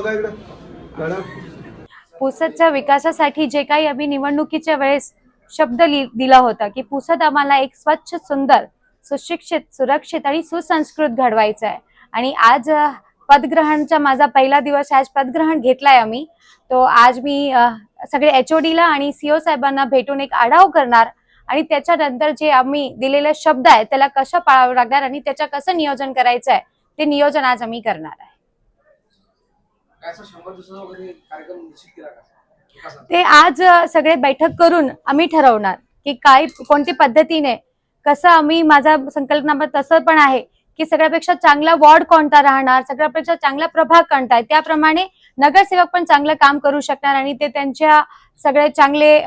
बघा इकडे. पुसदच्या विकासासाठी जे काही आम्ही निवडणुकीच्या वेळेस शब्द दिला होता की पुसद आम्हाला एक स्वच्छ सुंदर सुशिक्षित सुरक्षित आणि सुसंस्कृत घडवायचं आहे आणि आज पदग्रहणचा माझा पहिला दिवस आज पदग्रहण घेतलाय आम्ही. तो आज मी सगळे एच ला आणि सीओ साहेबांना भेटून एक आढाव करणार आणि त्याच्यानंतर जे आम्ही दिलेले शब्द आहे त्याला कसं पाळावं लागणार आणि त्याच्या कसं नियोजन करायचं आहे ते नियोजन आज आम्ही करणार आहे काय असं शंभर दिवसाचा वगैरे कार्यक्रम निश्चित केला का विकासाचा? ते आज सगळे बैठक करून आम्ही ठरवणार की काय कोणती पद्धतीने कसं आम्ही माझा संकल्पना तसं पण आहे की सगळ्यापेक्षा चांगला वॉर्ड कोणता राहणार सगळ्यापेक्षा चांगला प्रभाग कोणता आहे त्याप्रमाणे नगरसेवक पण चांगलं काम करू शकणार आणि ते त्यांच्या सगळे चांगले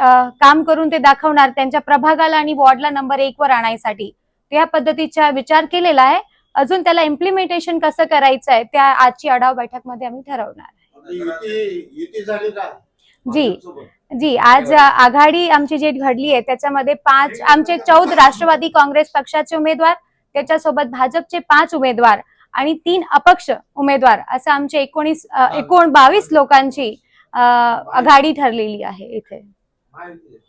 काम करून ते दाखवणार त्यांच्या प्रभागाला आणि वॉर्डला नंबर एक वर आणायसाठी. त्या पद्धतीचा विचार केलेला आहे. अजून त्याला इम्प्लिमेंटेशन कसं करायचं आहे त्या आजची आढावा बैठकमध्ये आम्ही ठरवणार आहे. युती युती झाली का? जी? जी आज आघाडी आमची जी घडली आहे त्याच्यामध्ये पाच आमचे चौद राष्ट्रवादी काँग्रेस पक्षाचे उमेदवार त्याच्यासोबत भाजपचे पाच उमेदवार आणि तीन अपक्ष उमेदवार असं आमचे एकोणीस एकूण बावीस लोकांची आघाडी ठरलेली आहे इथे.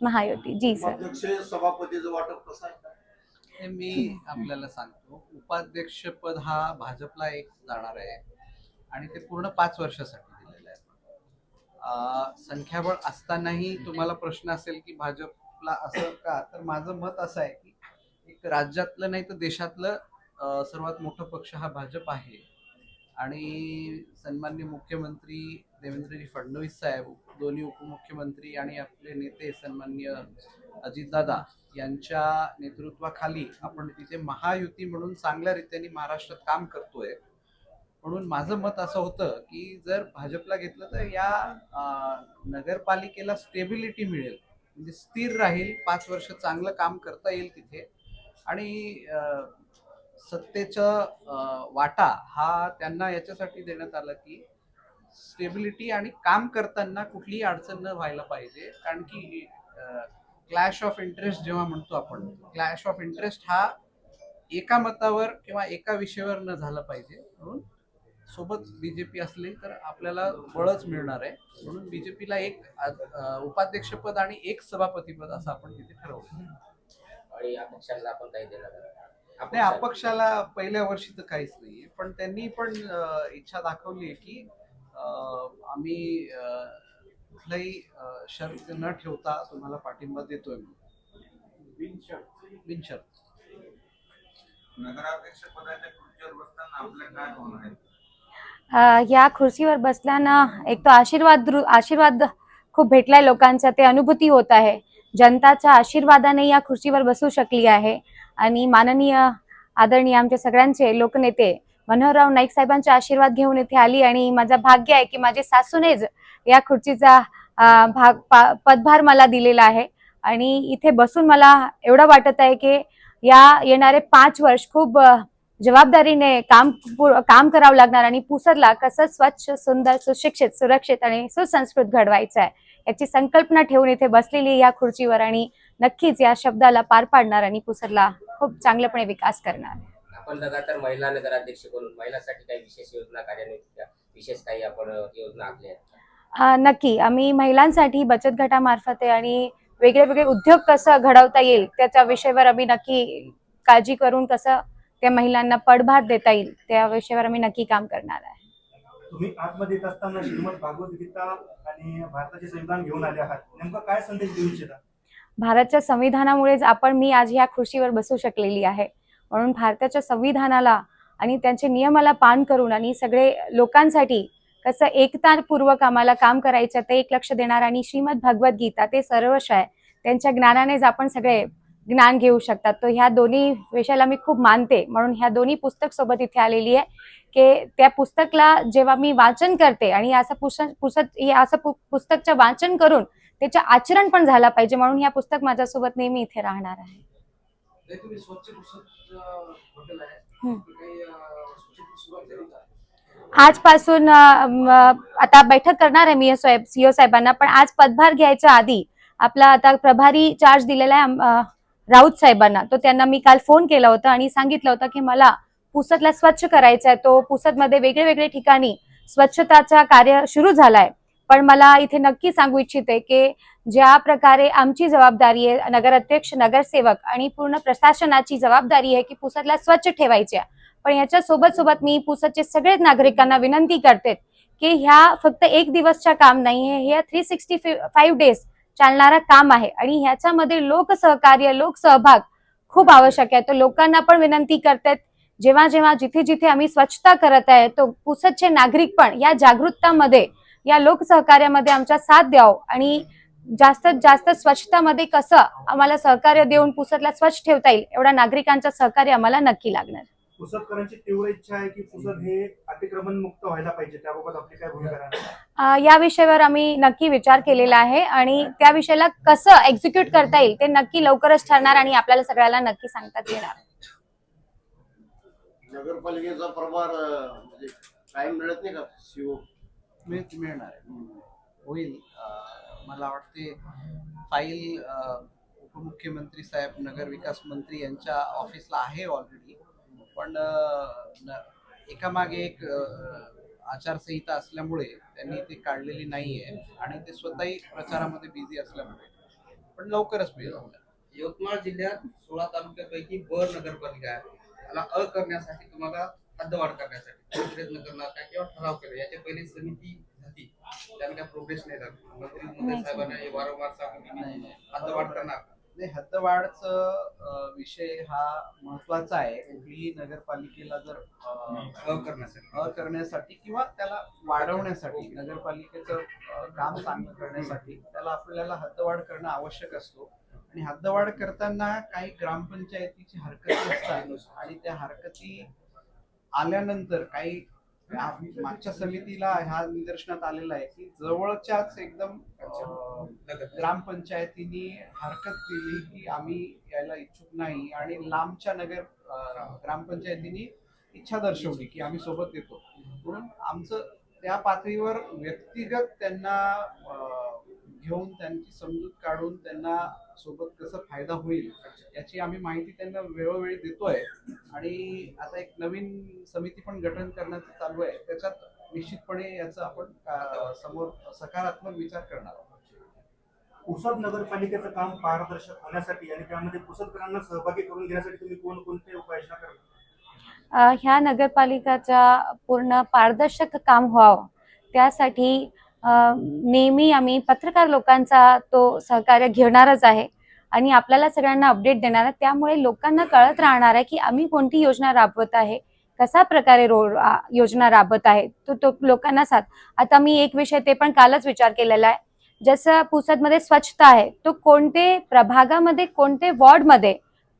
महायुती. जी सर. सभापतीचं वाटप कसं हे मी आपल्याला सांगतो. उपाध्यक्ष पद हा भाजपला एक जाणार आहे आणि ते पूर्ण पाच वर्षासाठी दिलेलं आहे. संख्याबळ असतानाही तुम्हाला प्रश्न असेल की भाजपला असं का? तर माझं मत असं आहे की एक राज्यातलं नाही तर देशातलं सर्वात मोठं पक्ष हा भाजप आहे. आणि सन्मान्य मुख्यमंत्री देवेंद्रजी फडणवीस साहेब दोन्ही उपमुख्यमंत्री आणि आपले नेते सन्मान्य अजितदादा यांच्या नेतृत्वाखाली आपण तिथे महायुती म्हणून चांगल्या रीतीने महाराष्ट्रात काम करतोय. म्हणून माझं मत असं होतं की जर भाजपला घेतलं तर या नगरपालिकेला स्टेबिलिटी मिळेल. म्हणजे स्थिर राहील पाच वर्ष चांगलं काम करता येईल तिथे. आणि सत्तेचा वाटा हा त्यांना याच्यासाठी देण्यात आला की स्टेबिलिटी आणि काम करताना कुठलीही अडचण न व्हायला पाहिजे. कारण की क्लॅश ऑफ इंटरेस्ट जेव्हा म्हणतो आपण क्लॅश ऑफ इंटरेस्ट हा एका मतावर किंवा एका विषयावर न झाला पाहिजे. म्हणून सोबत बीजेपी असली तर आपल्याला बळच मिळणार आहे. म्हणून बीजेपीला एक उपाध्यक्षपद आणि एक सभापतीपद असं आपण तिथे ठरवलं. आणि या पक्षांना आपण काही देणार नाही. नाही अपक्षाला पहिल्या वर्षी तर काहीच नाहीये. पण त्यांनी पण इच्छा दाखवली आहे की आम्ही कुठलाही शर्त न ठेवता तुम्हाला पाठिंबा देतोय बिनशर्त. नगराध्यक्ष पदाच्या खुर्चीवर बसताना आपल्या काय भावना आहेत? अ, या खुर्चीवर बसल्यानं एक तो आशीर्वाद आशीर्वाद खूप भेटलाय लोकांचा ते अनुभूती होत आहे. जनताच्या आशीर्वादाने या खुर्चीवर बसू शकली आहे. आणि माननीय आदरणीय आमचे सगळ्यांचे लोकनेते मनोहरराव नाईक साहेबांचे आशीर्वाद घेऊन इथे आली आणि माझा भाग्य आहे की माझे सासूनेच या खुर्चीचा भाग पा- पदभार मला दिलेला आहे. आणि इथे बसून मला एवढं वाटत आहे की या येणारे पाच वर्ष खूप जबाबदारीने काम काम करावं लागणार आणि पुसदला कसं स्वच्छ सुंदर सुशिक्षित सुरक्षित आणि सुसंस्कृत घडवायचं आहे. याची संकल्पना ठेवून इथे बसलेली या खुर्चीवर आणि नक्कीच या शब्दाला पार पाडणार आणि पुसदला खूप चांगल्यापणे विकास करणार. आपण लगातार महिला नगराध्यक्ष करून महिलांसाठी काही विशेष योजना कार्यान्वित केल्या विशेष काही आपण योजना आखल्या आहेत नक्की. आम्ही महिलांसाठी बचत गटामार्फत आहे आणि वेगळे वेगळे उद्योग कसं घडवता येईल त्याच्या विषयावर आम्ही नक्की काळजी करून कसं त्या महिलांना पडभार देता येईल त्या विषयावर आम्ही नक्की काम करणार आहे. तुम्ही आतमध्ये येत असताना श्रीमद भागवत गीता आणि भारताचे संविधान घेऊन आले आहात. नेमका काय संदेश देऊ इच्छिता? भारताच्या संविधानामुळेच आपण मी आज ह्या खुर्चीवर बसू शकलेली आहे. म्हणून भारताच्या संविधानाला आणि त्यांच्या नियमाला पान करून आणि सगळे लोकांसाठी कसं एकतापूर्वक आम्हाला काम करायचं ते एक लक्ष देणार आणि श्रीमद भगवद्गीता ते सर्वश आहे. त्यांच्या ज्ञानानेच आपण सगळे ज्ञान घेऊ शकतात. तर ह्या दोन्ही विषयाला मी खूप मानते. म्हणून ह्या दोन्ही पुस्तक सोबत इथे आलेली आहे की त्या पुस्तकला जेव्हा मी वाचन करते आणि असं पुस्तक पुस्तक हे असं पुस्तकचं वाचन करून त्याचं आचरण पण झाला पाहिजे. म्हणून ह्या पुस्तक माझ्यासोबत नेहमी इथे राहणार आहे. नाही तुम्ही स्वच्छ हॉटेल आहे? आजपासून आता बैठक करणार आहे मी साहेब सीओ साहेबांना पण आज पदभार घ्यायच्या आधी आपला आता प्रभारी चार्ज दिलेला आहे राऊत साहेबांना. तो त्यांना मी काल फोन केला होता आणि सांगितलं होतं की मला पुसदला स्वच्छ करायचा आहे तो पुसदमध्ये वेगळे वेगळे ठिकाणी स्वच्छताचा कार्य सुरू झालाय. पण मला इथे नक्की सांगू इच्छिते की ज्या प्रकारे आमची जबाबदारी आहे नगराध्यक्ष नगरसेवक आणि पूर्ण प्रशासनाची जबाबदारी आहे की पुसदला स्वच्छ ठेवायची आहे पण याच्या सोबत सोबत मी पुसदचे सगळेच नागरिकांना विनंती करते की ह्या फक्त एक दिवसच्या काम नाही आहे ह्या थ्री सिक्स्टी फाईव्ह डेज चालणारा काम आहे आणि ह्याच्यामध्ये लोकसहकार्य लोकसहभाग खूप आवश्यक आहे. तर लोकांना पण विनंती करतात जेव्हा जेव्हा जिथे जिथे आम्ही स्वच्छता करत आहे तो पुसदचे नागरिक पण या जागरूकतामध्ये या लोकसहकार्यामध्ये आमच्या साथ द्यावं आणि जास्तीत जास्त स्वच्छतामध्ये कसं आम्हाला सहकार्य देऊन पुसदला स्वच्छ ठेवता येईल एवढा नागरिकांचं सहकार्य आम्हाला नक्की लागणार. पुसदकरांची तीव्र इच्छा आहे की पुसद हे अतिक्रमण मुक्त व्हायला पाहिजे त्याबाबत आपली काय भूमिका राहणार? अ, या विषयावर आम्ही नक्की विचार केलेला आहे आणि त्या विषयाला कसं एक्झिक्यूट करता येईल ते नक्की लवकरच ठरणार आणि आपल्याला सगळ्याला नक्की सांगतात येणार. नगरपालिकेचा प्रभार अं, म्हणजे टाइम मिळत नाही का? शिव मिळ- मिळणार आहे. होईल. अं, मला वाटते फाईल अं, उपमुख्यमंत्री साहेब नगर विकास मंत्री यांच्या ऑफिसला आहे ऑलरेडी पण अं, न- एकामागे एक अं, आचारसंहिता असल्यामुळे त्यांनी ते काढलेली नाही आहे आणि ते स्वतःही प्रचारामध्ये बिझी असल्यामुळे. पण लवकरच मिळेल. आपल्याला. यवतमाळ जिल्ह्यात सोळा तालुक्यापैकी बर नगरपालिका आहे त्याला अ करण्यासाठी तुम्हाला हद्दवाढ करण्यासाठी. प्रयत्न करणार का किंवा ठराव केला याच्या पहिली समिती झाली. त्याने काय प्रोग्रेस नाही झाली मंत्री साहेबांना हे वारंवार सांगून. हद्दवाढ करणार? नाही हद्दवाढचं विषय हा महत्त्वाचा आहे. कुठलीही नगरपालिकेला जर अं, करण्यासाठी. अ करण्यासाठी किंवा त्याला वाढवण्यासाठी नगरपालिकेचं काम चांगलं करण्यासाठी त्याला आपल्याला हद्दवाढ करणं आवश्यक असतो. आणि हद्दवाढ करताना काही ग्रामपंचायतीची हरकती असतात. आणि त्या हरकती आल्यानंतर काही मागच्या समितीला ह्या निदर्शनात आलेलं आहे की जवळच्याच एकदम ग्रामपंचायतीने ग्रामपंचायतीनी हरकत दिली की आम्ही यायला इच्छुक नाही आणि लांबच्या नगर ग्रामपंचायतीने इच्छा दर्शवली की आम्ही सोबत येतो. म्हणून आमचं त्या पातळीवर व्यक्तिगत त्यांना घेऊन त्यांची समजूत काढून त्यांना सोबत कसं फायदा होईल याची आम्ही माहिती त्यांना वेळोवेळी देतोय. आणि आता एक नवीन समिती पण गठन करण्याचं चालू आहे. त्याच्यात निश्चितपणे याचं आपण समोर सकारात्मक विचार करणार आहोत. पुसद नगरपालिकेचं काम पारदर्शक होण्यासाठी आणि त्यामध्ये पुसदकरांना सहभागी करून घेण्यासाठी तुम्ही कोणकोणते उपाययोजना करणार ह्या नगरपालिकाच्या पूर्ण पारदर्शक काम व्हावं. त्यासाठी नेहमी आम्ही पत्रकार लोकांचा तो सहकार्य घेणारच आहे आणि आपल्याला सगळ्यांना अपडेट देणार आहे. त्यामुळे लोकांना कळत राहणार आहे की आम्ही कोणती योजना राबवत आहे कशा प्रकारे रो योजना राबवत आहे तो तो लोकांना साथ. आता मी एक विषय ते पण कालच विचार केलेला आहे. जसं पुसदमध्ये स्वच्छता आहे तो कोणते प्रभागामध्ये कोणते वॉर्डमध्ये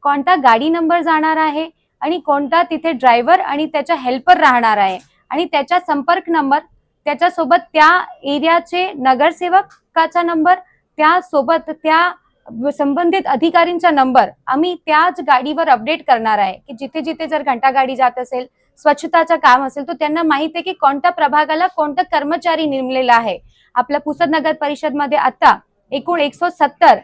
कोणता गाडी नंबर जाणार आहे आणि कोणता तिथे ड्रायव्हर आणि त्याचा हेल्पर राहणार आहे आणि त्याचा संपर्क नंबर त्याच्यासोबत त्या एरियाचे नगरसेवकाचा नंबर त्यासोबत त्या संबंधित अधिकारींचा नंबर आम्ही त्याच गाडीवर अपडेट करणार आहे की जिथे जिथे जर घंटा गाडी जात असेल स्वच्छताचं काम असेल तर त्यांना माहिती आहे की कोणत्या प्रभागाला कोणता कर्मचारी नेमलेला आहे. आपल्या पुसद नगर परिषदमध्ये आता एकूण एकशे सत्तर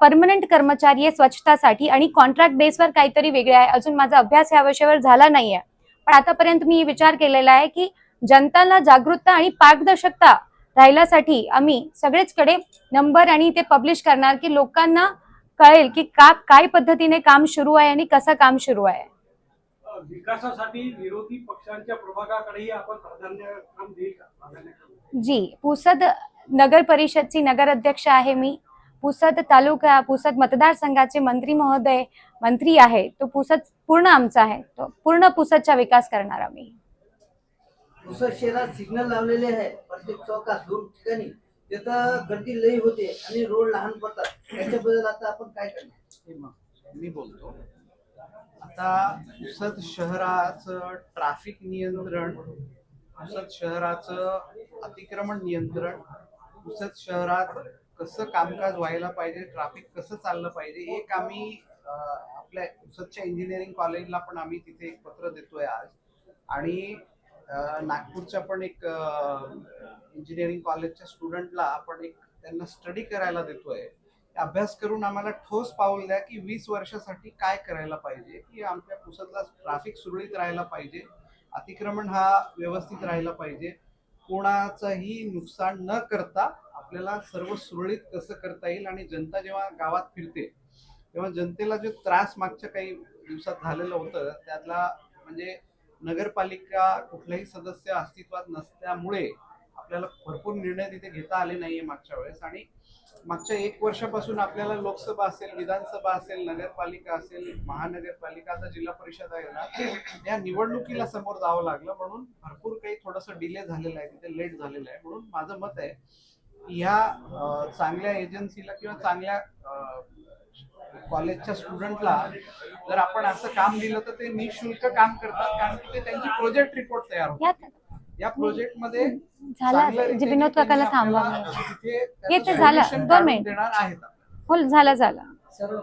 परमनंट कर्मचारी आहे स्वच्छतासाठी आणि कॉन्ट्रॅक्ट बेसवर काहीतरी वेगळे आहे. अजून माझा अभ्यास या विषयावर झाला नाहीये. पण आतापर्यंत मी विचार केलेला आहे की जनताला जागरूकता आणि पारदर्शकता राहिल्यासाठी आम्ही सगळेचकडे नंबर आणि ते पब्लिश करणार की लोकांना कळेल की का काय पद्धतीने काम सुरू आहे आणि कसं काम सुरू आहे. विकासासाठी विरोधी पक्षांच्या प्रभागाकडेही आपण प्राधान्य काम देईल का? जी पुसद नगर परिषदची नगर अध्यक्ष आहे मी. पुसद तालुका पुसद मतदारसंघाचे मंत्री महोदय मंत्री आहे. तो पुसद पूर्ण आमचा आहे. तो पूर्ण पुसदचा विकास करणार आम्ही. पुसद शहरात सिग्नल लावलेले आहे प्रत्येक चौकात दोन ठिकाणी. तिथं गर्दी लई होते आणि रोड लहान पडतात. त्याच्याबद्दल आता आपण काय करणार? हे मग मी बोलतो. आता पुसद शहराचं ट्रॅफिक नियंत्रण पुसद शहराचं अतिक्रमण नियंत्रण पुसद शहरात कसं कामकाज व्हायला पाहिजे ट्रॅफिक कसं चाललं पाहिजे एक आम्ही आपल्या पुसदच्या इंजिनिअरिंग कॉलेजला पण आम्ही तिथे एक पत्र देतोय आज. आणि नागपूरच्या पण एक इंजिनिअरिंग कॉलेजच्या स्टुडंटला आपण एक त्यांना स्टडी करायला देतोय. अभ्यास करून आम्हाला ठोस पाऊल द्या की वीस वर्षासाठी काय करायला पाहिजे की आमच्या पुसदला ट्रॅफिक सुरळीत राहायला पाहिजे अतिक्रमण हा व्यवस्थित राहायला पाहिजे. कोणाचंही नुकसान न करता आपल्याला सर्व सुरळीत कसं करता येईल आणि जनता जेव्हा गावात फिरते तेव्हा जनतेला जो त्रास मागच्या काही दिवसात झालेलं होतं त्यातला म्हणजे नगरपालिका कुठलाही सदस्य अस्तित्वात नसल्यामुळे आपल्याला भरपूर निर्णय तिथे घेता आले नाहीये मागच्या वेळेस. आणि मागच्या एक वर्षापासून आपल्याला लोकसभा असेल विधानसभा असेल नगरपालिका असेल महानगरपालिका आता जिल्हा परिषद आहे ना या निवडणुकीला समोर जावं लागलं. म्हणून भरपूर काही थोडंसं डिले झालेलं आहे तिथे लेट झालेलं आहे. म्हणून माझं मत आहे ह्या चांगल्या एजन्सीला किंवा चांगल्या कॉलेजच्या स्टुडंटला जर आपण असं काम दिलं तर ते निशुल्क काम करतात कारण की ते त्यांची प्रोजेक्ट रिपोर्ट तयार होतात या प्रोजेक्टमध्ये झाला चांगल्या जे रीतीने विनोद काकाला थांबवा येते झालं. दोन मिनिट. देणार आहेत हो झालं झालं